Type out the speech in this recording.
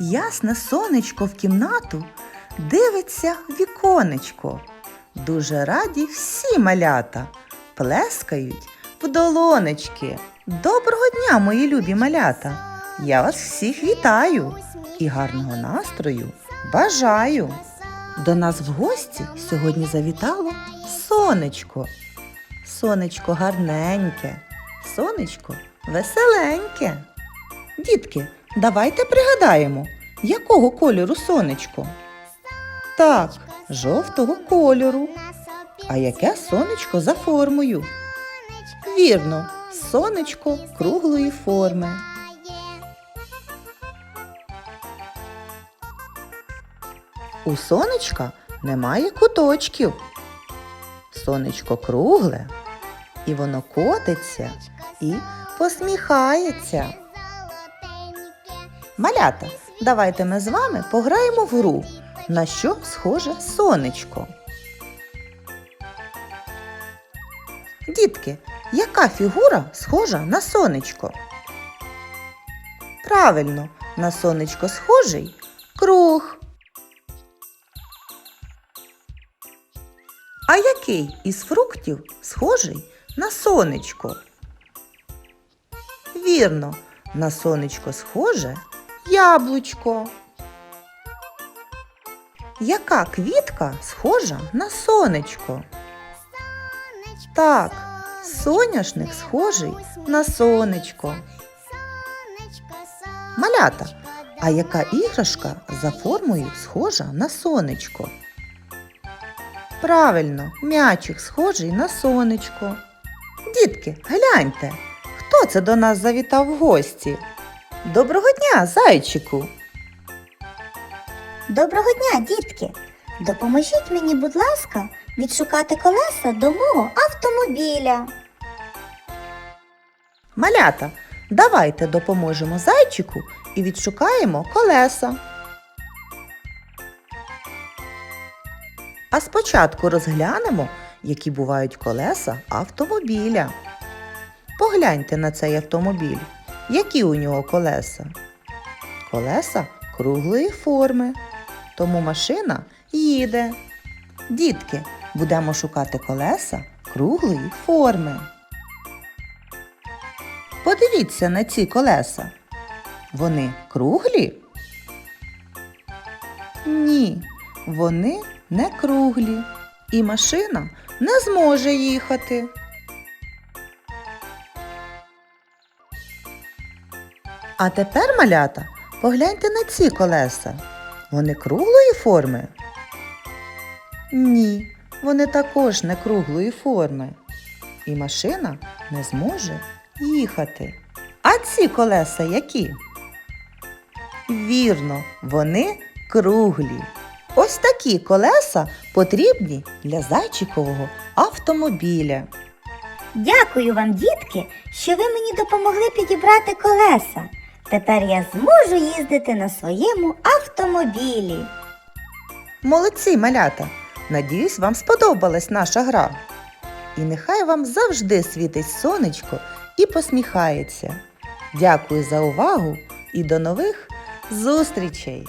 Ясне сонечко в кімнату дивиться віконечко. Дуже раді всі малята, плескають в долонечки. Доброго дня, мої любі малята! Я вас всіх вітаю і гарного настрою бажаю. До нас в гості сьогодні завітало сонечко. Сонечко гарненьке, сонечко веселеньке. Дітки, давайте пригадаємо, якого кольору сонечко? Так, жовтого кольору. А яке сонечко за формою? Вірно, сонечко круглої форми. У сонечка немає куточків. Сонечко кругле, і воно котиться і посміхається. Малята, давайте ми з вами пограємо в гру, на що схоже сонечко. Дітки, яка фігура схожа на сонечко? Правильно, на сонечко схожий круг. А який із фруктів схожий на сонечко? Вірно, на сонечко схоже яблучко. Яка квітка схожа на сонечко? Так, соняшник схожий на сонечко. Малята, а яка іграшка за формою схожа на сонечко? Правильно, м'ячик схожий на сонечко. Дітки, гляньте, хто це до нас завітав в гості? Доброго дня, зайчику! Доброго дня, дітки! Допоможіть мені, будь ласка, відшукати колеса до мого автомобіля. Малята, давайте допоможемо зайчику і відшукаємо колеса. А спочатку розглянемо, які бувають колеса автомобіля. Погляньте на цей автомобіль. Які у нього колеса? Колеса круглої форми. Тому машина їде. Дітки, будемо шукати колеса круглої форми. Подивіться на ці колеса. Вони круглі? Ні, вони не круглі. І машина не зможе їхати. А тепер, малята, погляньте на ці колеса. Вони круглої форми? Ні, вони також не круглої форми. І машина не зможе їхати. А ці колеса які? Вірно, вони круглі. Ось такі колеса потрібні для зайчикового автомобіля. Дякую вам, дітки, що ви мені допомогли підібрати колеса. Тепер я зможу їздити на своєму автомобілі. Молодці, малята! Надіюсь, вам сподобалась наша гра. І нехай вам завжди світить сонечко і посміхається. Дякую за увагу і до нових зустрічей!